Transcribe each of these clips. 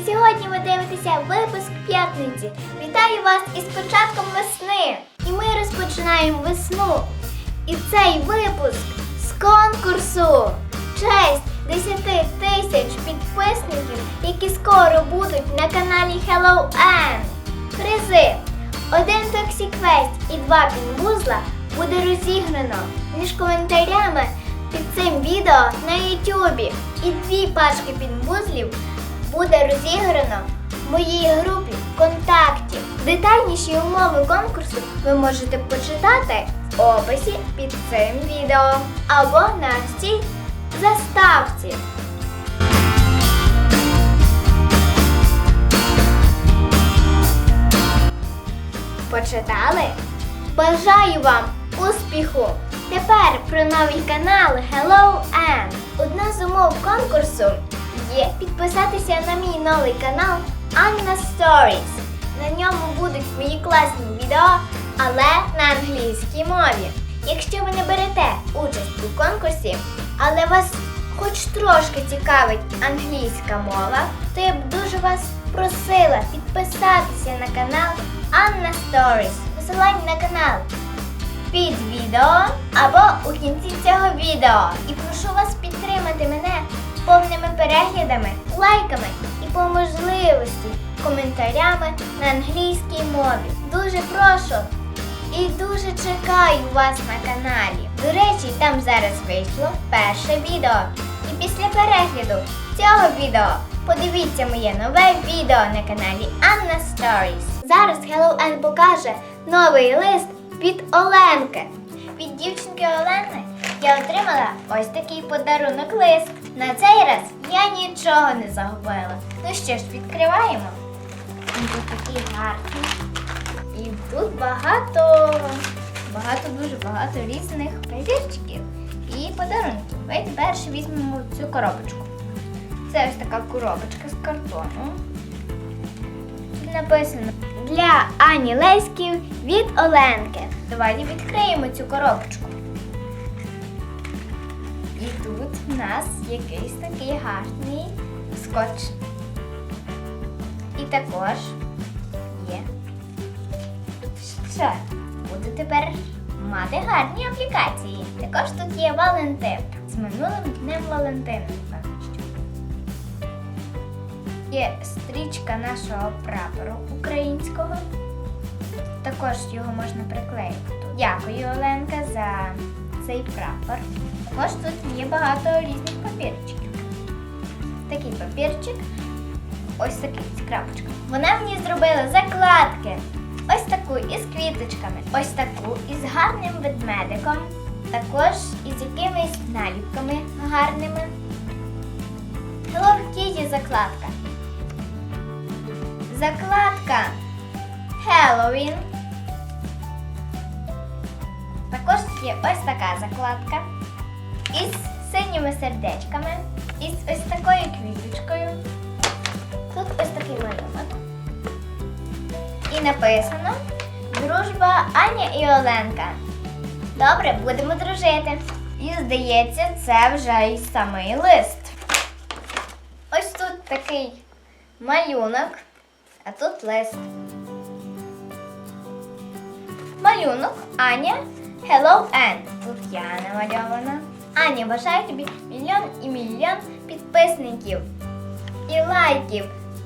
І сьогодні ви дивитеся випуск п'ятниці. Вітаю вас із початком весни! І ми розпочинаємо весну. І цей випуск з конкурсу. Честь 10 тисяч підписників, які скоро будуть на каналі Hello Ann. Призи. Один токсіквест і два пінбузла буде розіграно між коментарями під цим відео на Ютубі. І дві пачки пінбузлів буде розіграно в моїй групі ВКонтакті. Детальніші умови конкурсу ви можете почитати в описі під цим відео або на цій заставці. Почитали? Бажаю вам успіху! Тепер про новий канал Hello Ann. Одна з умов конкурсу є підписатися на мій новий канал Anna Stories. На ньому будуть мої класні відео, але на англійській мові. Якщо ви не берете участь у конкурсі, але вас хоч трошки цікавить англійська мова, то я б дуже вас просила підписатися на канал Anna Stories. Посилання на канал під відео або у кінці цього відео. І прошу вас підтримати мене повними переглядами, лайками і по можливості коментарями на англійській мові. Дуже прошу і дуже чекаю вас на каналі. До речі, там зараз вийшло перше відео. І після перегляду цього відео подивіться моє нове відео на каналі Anna Stories. Зараз Hello Ann покаже новий лист від Оленки. Від дівчинки Олени я отримала ось такий подарунок лист. На цей раз я нічого не загубила. Ну що ж, відкриваємо. Він тут такий гарний. І тут багато, багато, дуже багато різних папірчиків і подарунків. Давайте перше візьмемо цю коробочку. Це ось така коробочка з картону. Написано для Ані Леськів від Оленки. Давайте відкриємо цю коробочку. Тут в нас якийсь такий гарний скотч. І також є. Що? Буду тепер мати гарні аплікації. Також тут є Валентин. З минулим днем Валентина. Є стрічка нашого прапору українського. Також його можна приклеїти. тут. Дякую, Оленка, за цей прапор. Також тут є багато різних папірчиків. Такий папірчик, ось такий з крапочками. Вона мені зробила закладки. Ось таку із квіточками, ось таку із гарним ведмедиком, також із якимись наліпками гарними. Hello Kitty закладка. Закладка Halloween. Також є ось така закладка із синіми сердечками, із ось такою квіточкою. Тут ось такий малюнок. І написано Дружба Аня і Оленка. Добре, будемо дружити. І здається, це вже і самий лист. Ось тут такий малюнок, а тут лист. Малюнок Аня Hello Ann. Тут я намальована. Аня, бажаю тобі мільйон і мільйон підписників і лайків.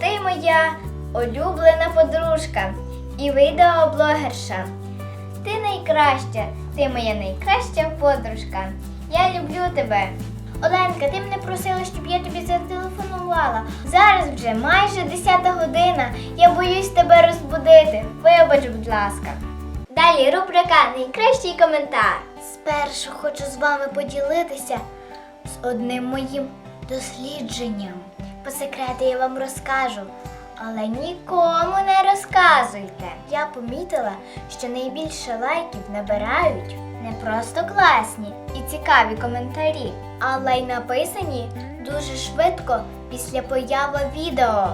Ти моя улюблена подружка і відеоблогерша. Ти найкраща, ти моя найкраща подружка. Я люблю тебе. Оленка, ти мене просила, щоб я тобі зателефонувала. Зараз вже майже 10 година. Я боюсь тебе розбудити. Вибач, будь ласка. Далі рубрика Найкращий коментар. Спершу хочу з вами поділитися з одним моїм дослідженням. По секрету я вам розкажу, але нікому не розказуйте. Я помітила, що найбільше лайків набирають не просто класні і цікаві коментарі, але й написані дуже швидко після появи відео,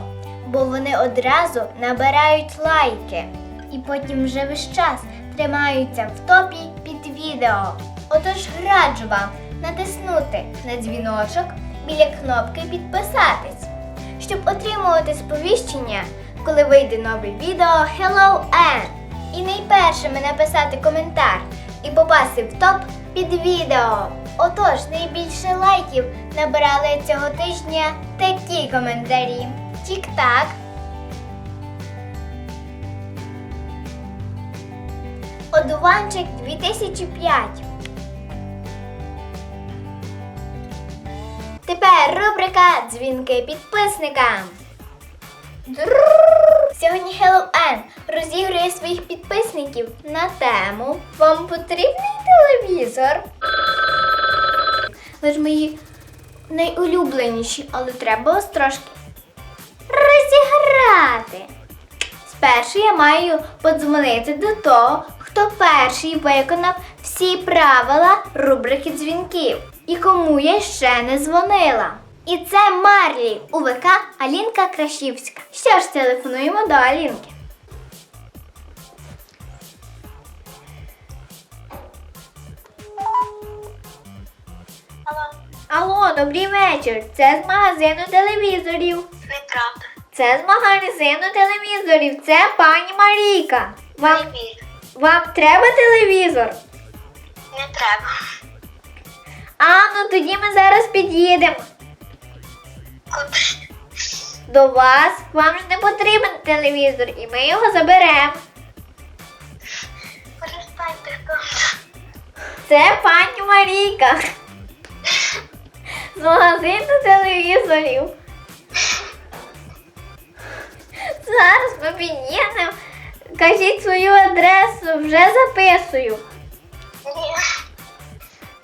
бо вони одразу набирають лайки і потім вже весь час тримаються в топі під відео. Отож раджу вам натиснути на дзвіночок біля кнопки підписатись, щоб отримувати сповіщення, коли вийде нове відео Hello Ann. І найпершими написати коментар і попасти в топ під відео. Отож, найбільше лайків набирали цього тижня такі коментарі. Тік-так. Одуванчик 2005. Тепер рубрика Дзвінки підписникам. Сьогодні Hello Ann розігрує своїх підписників на тему Вам потрібний телевізор? Ви ж мої найулюбленіші, але треба вас трошки розіграти. Спершу я маю подзвонити до того, хто перший виконав всі правила рубрики дзвінків і кому я ще не дзвонила. І це Марлі УВК Алінка Крашівська. Що ж, телефонуємо до Алінки. Алло, Алло, добрий вечір. Це з магазину телевізорів. неправда. Це з магазину телевізорів. Це пані Марійка. Вам, вірю. Вам треба телевізор? Не треба. А, ну тоді ми зараз під'їдемо Куди? до вас. Вам ж не потрібен телевізор, і ми його заберемо. Перестаньте хто. Це пані Марійка. З магазину телевізорів. Зараз ми під'їдемо. Кажіть свою адресу, вже записую.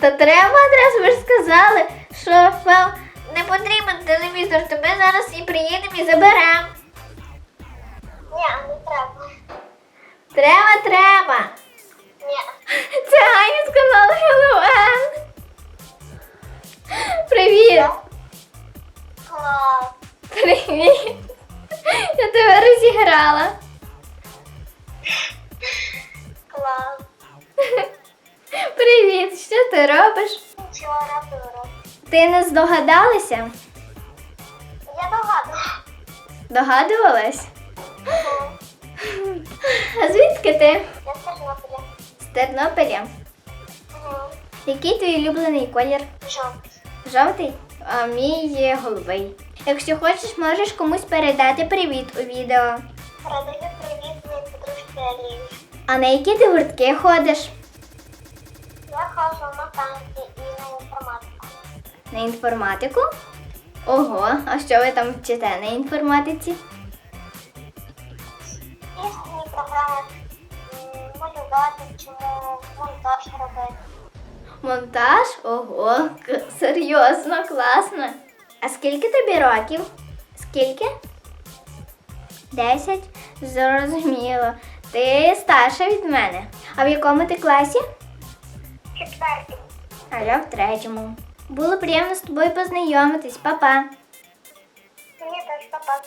Та треба адресу, ви ж сказали, що вам не потрібен телевізор, то ми зараз і приїдемо і заберемо. Ні, не треба. Треба, треба. Ні. Це Аня Hello Ann. Привіт. Привіт. Я тебе розіграла. Клас. Привіт, що ти робиш? Нічого робила. Ти не здогадалася? Я догадую. Догадувалась? А звідки ти? Я з Тернополя. З Тернополя. Угу. Який твій улюблений колір? Жовтий. Жовтий? А мій є голубий. Якщо хочеш, можеш комусь передати привіт у відео. Передаю привіт А на які ти гуртки ходиш? Я ходжу на танці і на інформатику. На інформатику? Ого, а що ви там вчите на інформатиці? Різні програми малювати, чому монтаж робити. Монтаж? Ого, серйозно, класно. А скільки тобі років? Скільки? Десять? Зрозуміло. Ти старша від мене. А в якому ти класі? Четвертий. А я в третьому. Було приємно з тобою познайомитись, Па-па. Мені теж папа.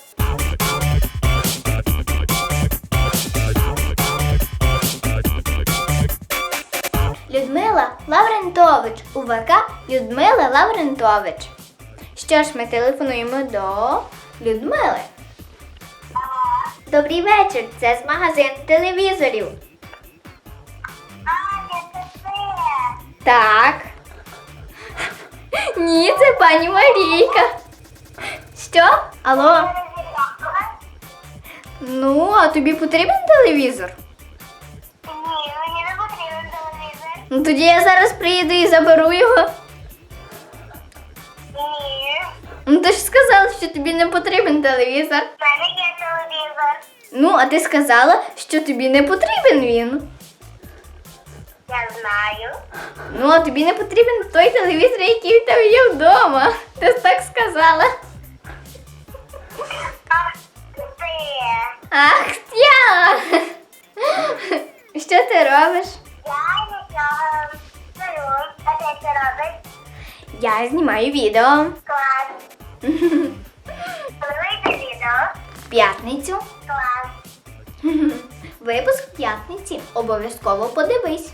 Людмила Лаврентович. УВК Людмила Лаврентович. Що ж, ми телефонуємо до Людмили. Добрий вечір. Це з магазину телевізорів. Аня, це ти. Так. Ні, це пані Марійка. Що? Алло? Ну, а тобі потрібен телевізор? Ні, мені не потрібен телевізор. Ну тоді я зараз приїду і заберу його. Ні. Ну ти ж сказала, що тобі не потрібен телевізор. Мене. Ну, а ти сказала, що тобі не потрібен він. Я знаю. Ну, а тобі не потрібен той телевізор, який в тебе є вдома. Ти ж так сказала. Ах ти. Ах, я! Що ти робиш? Я нічого. Салю. А ти що робиш? Я знімаю відео. Клас. Подивися відео. В п'ятницю. Клас. Випуск п'ятниці. Обов'язково подивись.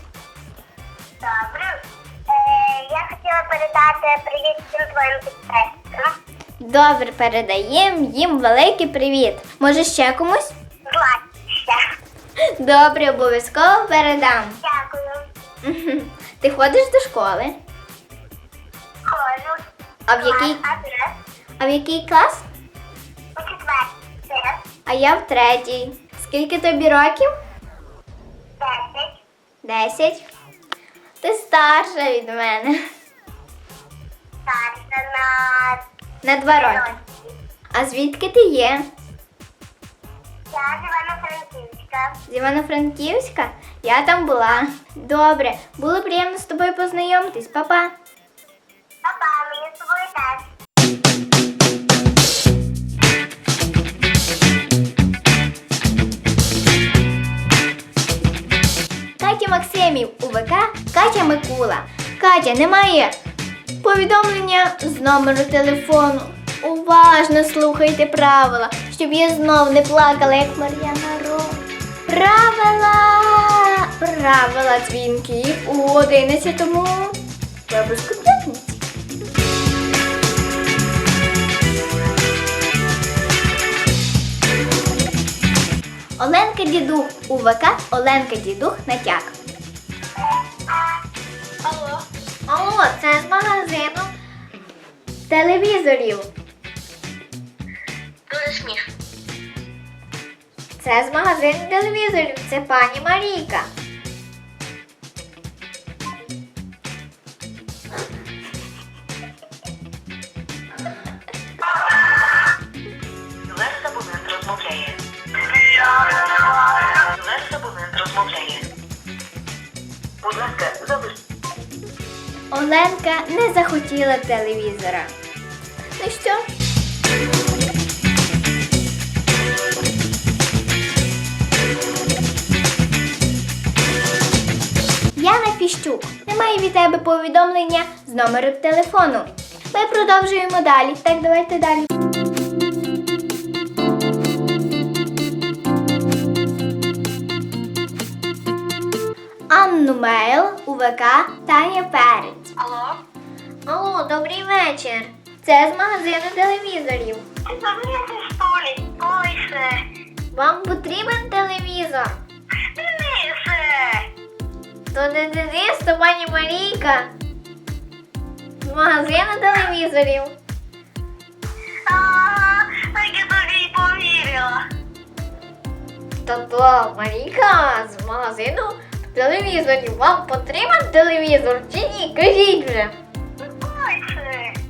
Добре. Е, я хотіла передати привіт всім твоїм підписникам. Добре, передаємо їм великий привіт. Може ще комусь? Златця. Добре, обов'язково передам. Дякую. Ти ходиш до школи? Ходжу. А в який, а в який клас? У четвертий. А я в третій. Скільки тобі років? Десять. Десять. Ти старша від мене. Старша на На два роки. А звідки ти є? Я живу на Франківська. З Івано-Франківська? Я там була. Добре, було приємно з тобою познайомитись. Папа, Максимів, УВК, Катя Микула. Катя, немає повідомлення з номеру телефону. Уважно слухайте правила, щоб я знов не плакала, як Мар'яна Ро. Правила! Правила дзвінків у 11-му. Випуску п'ятниці. Оленка Дідух, УВК, Оленка Дідух, натяк. Алло, це з магазину телевізорів. Дуже смішно. Це з магазину телевізорів. Це пані Марійка. Оленка не захотіла телевізора. Ну що? Яна Фіщук. Немає від тебе повідомлення з номеру телефону. Ми продовжуємо далі. Так, давайте далі. Анну Мейл, УВК, Таня Перець. Алло. Алло, добрий вечір. Це з магазину телевізорів. Ти забудеш столі. Ой, все. Вам потрібен телевізор? Денисе. То не Денис, то пані Марійка. З магазину телевізорів. Ага, так я тобі й повірила. Тобто Марійка з магазину телевізорів. Вам потрібен телевізор чи ні? Кажіть вже.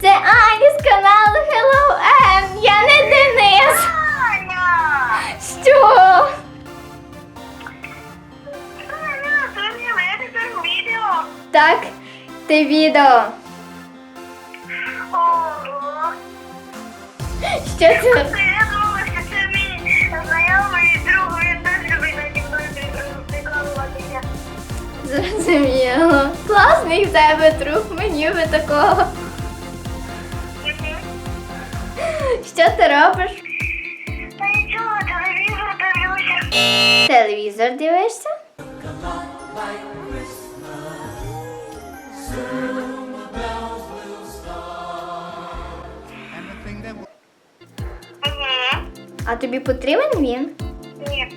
Це Аня з каналу Hello N. Я не Денис. Аня. Що? Аня, ти відео. Так, те Зрозуміло. Класний в тебе друг, мені би такого. Що ти робиш? Та нічого, телевізор дивлюся. Телевізор дивишся? А тобі потрібен він? Ні.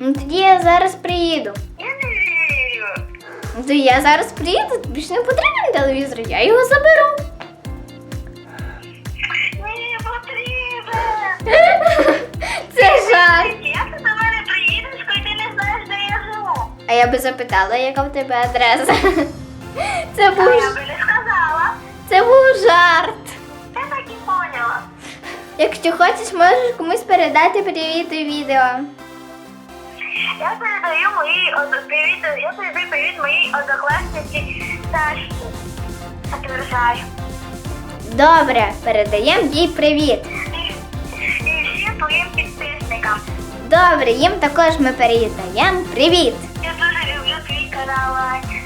Ну тоді я зараз приїду. То я зараз приїду, ж не потрібен телевізор, я його заберу. Мені потрібен. Це жарт. Як ти до мене приїдеш, коли ти не знаєш, де я живу? А я би запитала, яка в тебе адреса. Це А був, я би не сказала. це був жарт. Я так і поняла. Якщо хочеш, можеш комусь передати привіт у відео. Я передаю моїй од- привіт, я передаю привіт моїй однокласниці Саші. Отвержаю. Добре, передаємо їй привіт. І, і всім твоїм підписникам. Добре, їм також ми передаємо привіт. Я дуже люблю твій канал. Ань.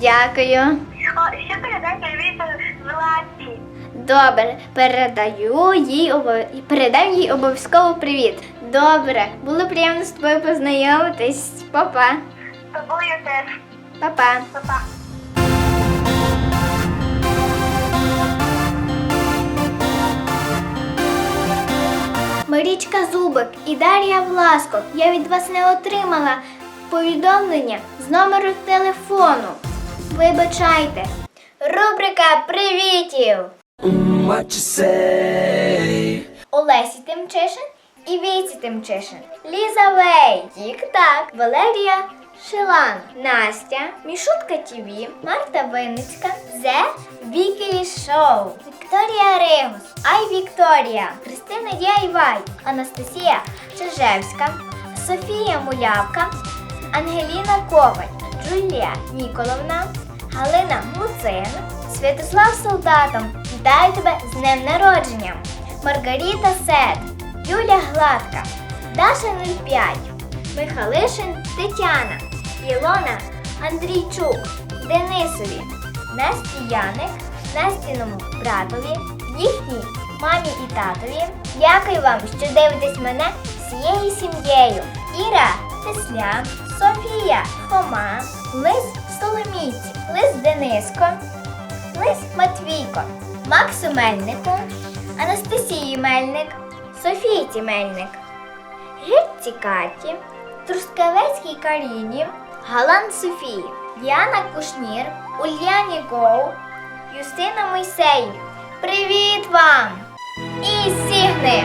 Дякую. О, і ще передай привіт Златці. Добре, передаю їй обов... передам їй обов'язково привіт. Добре, було приємно з тобою познайомитись. Па-па. Тобою теж. Па-па. Па-па. Марічка Зубик і Дар'я Власко. Я від вас не отримала повідомлення з номеру телефону. Вибачайте. Рубрика Привітів! What you say? Олесі Тимчишин і Віці Тимчишин. Ліза Вей, Тік-Так, Валерія Шилан, Настя, Мішутка ТВ, Марта Винницька, Зе Вікілі Шоу, Вікторія Ригус, Ай Вікторія, Христина Діайвай, Анастасія Чижевська, Софія Мулявка, Ангеліна Коваль, Джулія Ніколовна, Галина Муцин, Святослав Солдатом. Вітаю тебе з днем народження! Маргарита Сет, Юля Гладка, Даша 05, Михалишин Тетяна, Ілона Андрійчук, Денисові, Насті Яник, Настіному братові, їхній мамі і татові. Дякую вам, що дивитесь мене всією сім'єю. Іра Тесля, Софія Хома, Лис Соломійці, Лис Дениско, Лис Матвійко, Максу Мельнику, Анастасії Мельник, Софійці Тімельник, Гетті Каті, Трускавецькій Каріні, Галан Софії, Діана Кушнір, Ульяні Гоу, Юстина Мойсей. Привіт вам! І сігни!